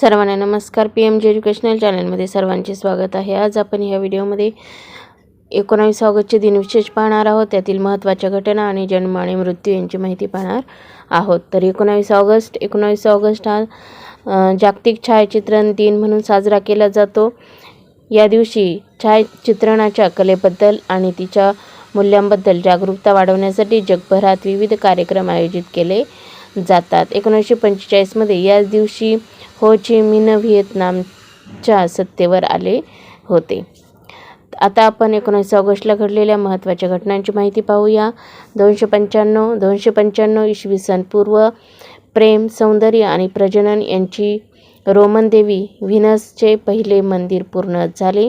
सर्वांना नमस्कार. P M G educational चॅनलमध्ये सर्वांचे स्वागत आहे. आज आपण या व्हिडिओमध्ये एकोणावीस ऑगस्टचे दिनविशेष पाहणार आहोत. त्यातील महत्त्वाच्या घटना आणि जन्म आणि मृत्यू यांची माहिती पाहणार आहोत. तर एकोणावीस ऑगस्ट एकोणावीस ऑगस्ट हा जागतिक छायाचित्रण दिन म्हणून साजरा केला जातो. या दिवशी छायाचित्रणाच्या कलेबद्दल आणि तिच्या मूल्यांबद्दल जागरूकता वाढवण्यासाठी जगभरात विविध कार्यक्रम आयोजित केले जातात. एकोणीसशे पंचेचाळीसमध्ये याच दिवशी हो ची मिन व्हिएतनामच्या सत्तेवर आले होते. आता आपण एकोणीस ऑगस्टला घडलेल्या महत्त्वाच्या घटनांची माहिती पाहूया. दोनशे पंच्याण्णव दोनशे पंच्याण्णव इसवी सन पूर्व प्रेम सौंदर्य आणि प्रजनन यांची रोमन देवी व्हिनसचे पहिले मंदिर पूर्ण झाले.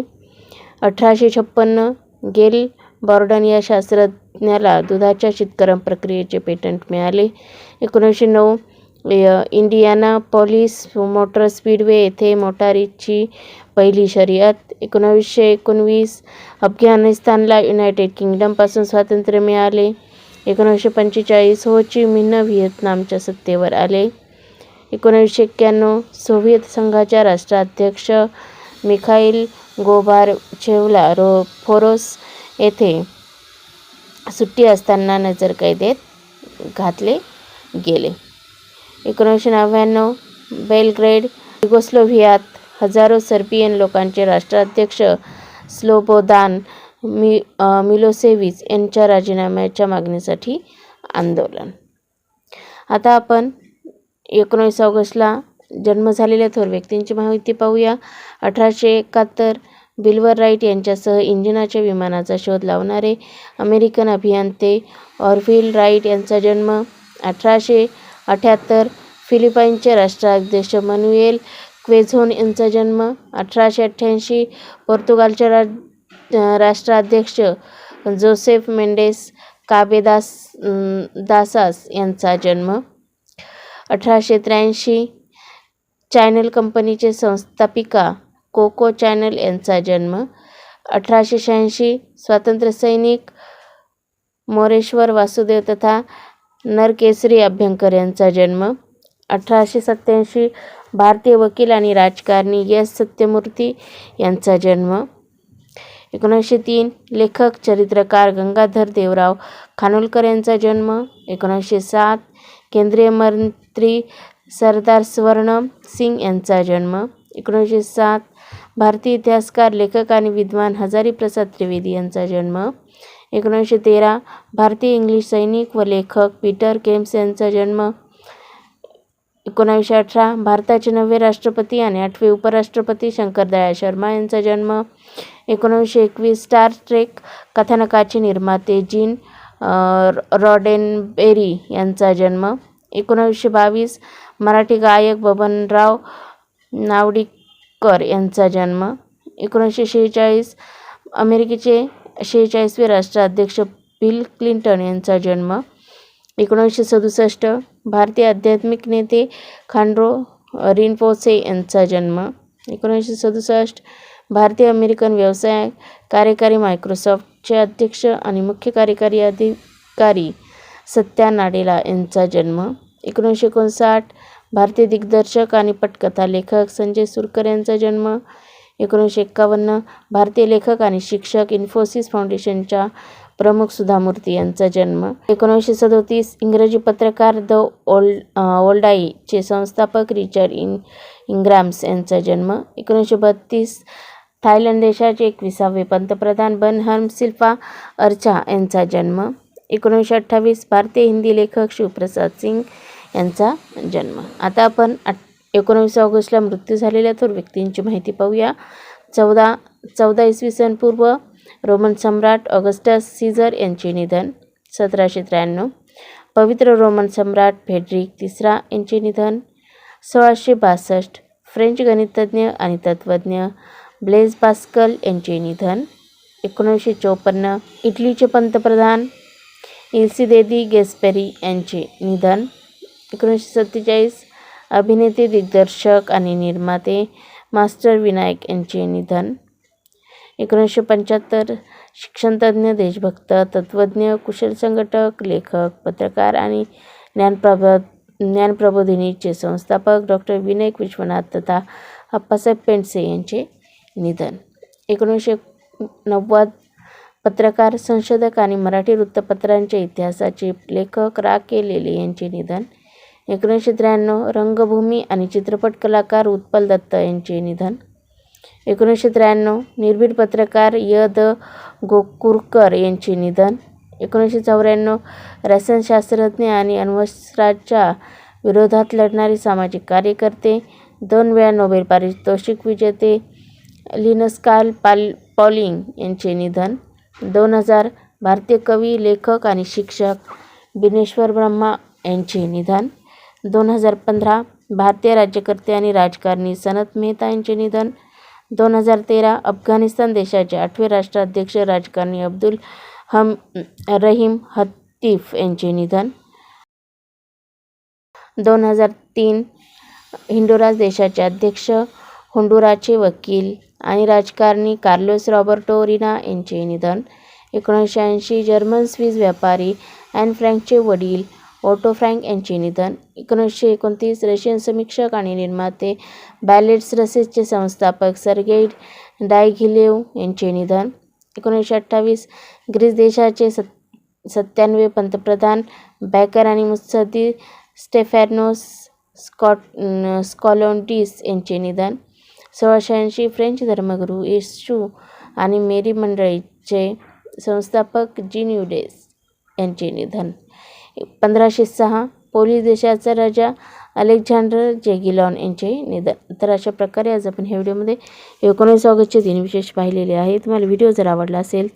अठराशे छप्पन्न गेल बॉर्डन या शास्त्रज्ञाला दुधाच्या शीतकरण प्रक्रियेचे पेटंट मिळाले. एकोणीसशे नऊ य- इंडियाना पॉलिस मोटर स्पीडवे येथे मोटारीची पहिली शर्यत. एकोणावीसशे एकोणवीस अफगाणिस्तानला युनायटेड किंगडमपासून स्वातंत्र्य मिळाले. एकोणीसशे पंचेचाळीस हो ची मिन्न व्हिएतनामच्या सत्तेवर आले. एकोणीसशे एक्क्याण्णव सोव्हिएत संघाच्या राष्ट्राध्यक्ष मिखाईल गोबारचेवला रो फोरोस येथे सुट्टी असताना नजरकैदेत घातले. गेले. एकोणीसशे नव्याण्णव बेलग्रेड युगोस्लोव्हियात हजारो सर्बियन लोकांचे राष्ट्राध्यक्ष स्लोबोदान मि मिलोसेविच यांच्या राजीनाम्याच्या मागणीसाठी आंदोलन. आता आपण एकोणीस ऑगस्टला जन्म झालेल्या थोर व्यक्तींची माहिती पाहूया. अठराशे एकाहत्तर बिल्वर राईट यांच्यासह इंजिनाच्या विमानाचा शोध लावणारे अमेरिकन अभियंते ऑर्फिल राईट यांचा जन्म अठराशे अठ्याहत्तर फिलिपाईनचे राष्ट्राध्यक्ष मनुएल क्वेझोन यांचा जन्म अठराशे अठ्ठ्याऐंशी पोर्तुगालचे राज राष्ट्राध्यक्ष जोसेफ मेंडेस काबेदास दासास यांचा जन्म. अठराशे त्र्याऐंशी चॅनल कंपनीचे संस्थापिका कोको चॅनल यांचा जन्म. अठराशे शहाऐंशी स्वातंत्र्यसैनिक मोरेश्वर वासुदेव तथा नरकेसरी अभ्यंकर यांचा जन्म अठराशे सत्त्याऐंशी भारतीय वकील आणि राजकारणी एस. सत्यमूर्ती यांचा जन्म एकोणीसशे तीन लेखक चरित्रकार गंगाधर देवराव खानोलकर यांचा जन्म एकोणीसशे सात केंद्रीय मंत्री सरदार स्वर्ण सिंग यांचा जन्म एकोणीसशे सात भारतीय इतिहासकार लेखक आणि विद्वान हजारी प्रसाद त्रिवेदी यांचा जन्म एकोणीसशे तेरा भारतीय इंग्लिश सैनिक व लेखक पीटर केम्स यांचा जन्म एकोणावीसशे अठरा भारताचे नववे राष्ट्रपती आणि आठवे उपराष्ट्रपती शंकरदयाळ शर्मा यांचा जन्म एकोणावीसशे एकवीस स्टार ट्रेक कथानकाचे निर्माते जीन रॉडेनबेरी यांचा जन्म एकोणावीसशे बावीस मराठी गायक बबनराव नावडीकर यांचा जन्म एकोणीसशे शेहेचाळीस अमेरिकेचे शेहेचाळीसवे राष्ट्राध्यक्ष बिल क्लिंटन यांचा जन्म. एकोणीसशे सदुसष्ट भारतीय आध्यात्मिक नेते खांड्रो रिनपोसे यांचा जन्म. एकोणीसशे सदुसष्ट भारतीय अमेरिकन व्यवसाय कार्यकारी मायक्रोसॉफ्टचे अध्यक्ष आणि मुख्य कार्यकारी अधिकारी सत्या नाडेला यांचा जन्म. एकोणीसशे एकोणसाठ भारतीय दिग्दर्शक आणि पटकथा लेखक संजय सुरकर यांचा जन्म. एकोणीसशे एक्कावन्न भारतीय लेखक आणि शिक्षक इन्फोसिस फाउंडेशनच्या प्रमुख सुधा मूर्ती यांचा जन्म. एकोणीसशे सदोतीस इंग्रजी पत्रकार द ओल्ड ओल्डाईचे संस्थापक रिचर्ड इन इंग्राम्स यांचा जन्म. एकोणीसशे बत्तीस थायलंड देशाचे एकविसावे पंतप्रधान बनहर्म सिल्पा अर्चा यांचा जन्म. एकोणीसशे अठ्ठावीस भारतीय हिंदी लेखक शिवप्रसाद सिंग यांचा जन्म. आता आपण अठ एकोणवीस ऑगस्टला मृत्यू झालेल्या थोर व्यक्तींची माहिती पाहूया. चौदा चौदा इसवी सन पूर्व रोमन सम्राट ऑगस्टस सीझर यांचे निधन सतराशे त्र्याण्णव. पवित्र रोमन सम्राट फेडरिक तिसरा यांचे निधन सोळाशे बासष्ट. फ्रेंच गणितज्ञ आणि तत्त्वज्ञ ब्लेज पास्कल यांचे निधन एकोणीसशे चोपन्न. इटलीचे पंतप्रधान इल्सिदेदी गेस्पेरी यांचे निधन एकोणीसशे सत्तेचाळीस. अभिनेते दिग्दर्शक आणि निर्माते मास्टर विनायक यांचे निधन. एकोणीसशे पंच्याहत्तर शिक्षणतज्ज्ञ देशभक्त तत्त्वज्ञ कुशल संघटक लेखक पत्रकार आणि ज्ञानप्रब ज्ञानप्रबोधिनीचे संस्थापक डॉक्टर विनायक विश्वनाथ तथा अप्पासाहेब पेंडसे यांचे निधन. एकोणीसशे नव्वद पत्रकार संशोधक आणि मराठी वृत्तपत्रांच्या इतिहासाचे लेखक रा के लेले यांचे निधन. एकोणीसशे त्र्याण्णव रंगभूमी आणि चित्रपट कलाकार उत्पल दत्त यांचे निधन. एकोणीसशे त्र्याण्णव निर्भीड पत्रकार य. द. गोकुरकर यांचे निधन. एकोणीसशे चौऱ्याण्णव रसायनशास्त्रज्ञ आणि अण्वस्त्राच्या विरोधात लढणारे सामाजिक कार्यकर्ते दोन वेळा नोबेल पारितोषिक विजेते लिनस्काल पाल पॉलिंग यांचे निधन. दोन हजार भारतीय कवी लेखक आणि शिक्षक बिनेश्वर ब्रह्मा यांचे निधन. दोन हजार पंधरा भारतीय राज्यकर्ते आणि राजकारणी सनत मेहता यांचे निधन. दोन हजार तेरा अफगाणिस्तान देशाचे आठवे राष्ट्राध्यक्ष राजकारणी अब्दुल हम रहीम हत्तीफ यांचे निधन. दोन हजार तीन हिंडोरास देशाचे अध्यक्ष होंडुराचे वकील आणि राजकारणी कार्लोस रॉबर्टो रिना यांचे निधन. एकोणीसशे ऐंशी जर्मन स्विस व्यापारी अँड फ्रँकचे वडील ओटो फ्रँक यांचे निधन एकोणीसशे एकोणतीस रशियन समीक्षक आणि निर्माते बॅलेट्स रसेसचे संस्थापक सर्गेई डायघिलेव यांचे निधन एकोणीसशे अठ्ठावीस ग्रीस देशाचे सत सत्त्याण्णवे पंतप्रधान बॅकर आणि मुत्सदी स्टेफॅनोस स्कॉट स्कॉलॉन्टिस यांचे निधन सोळाशे ऐंशी फ्रेंच धर्मगुरू येशू आणि मेरी मंडळीचे संस्थापक जीन युडेस यांचे निधन पंधराशे सहा. पोलीस देशाचा राजा अलेक्झांडर जेगिलॉन यांचे निधन. तर अशा प्रकारे आज आपण ह्या व्हिडिओमध्ये एकोणीस ऑगस्टचे दिन विशेष पाहिलेले आहे तुम्हाला व्हिडिओ जर आवडला असेल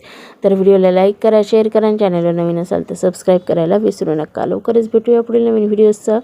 तर व्हिडिओला लाईक करा शेअर करा आणि चॅनलला नवीन असाल तर सबस्क्राईब करायला विसरू नका. लवकरच भेटूया पुढील नवीन व्हिडिओजचा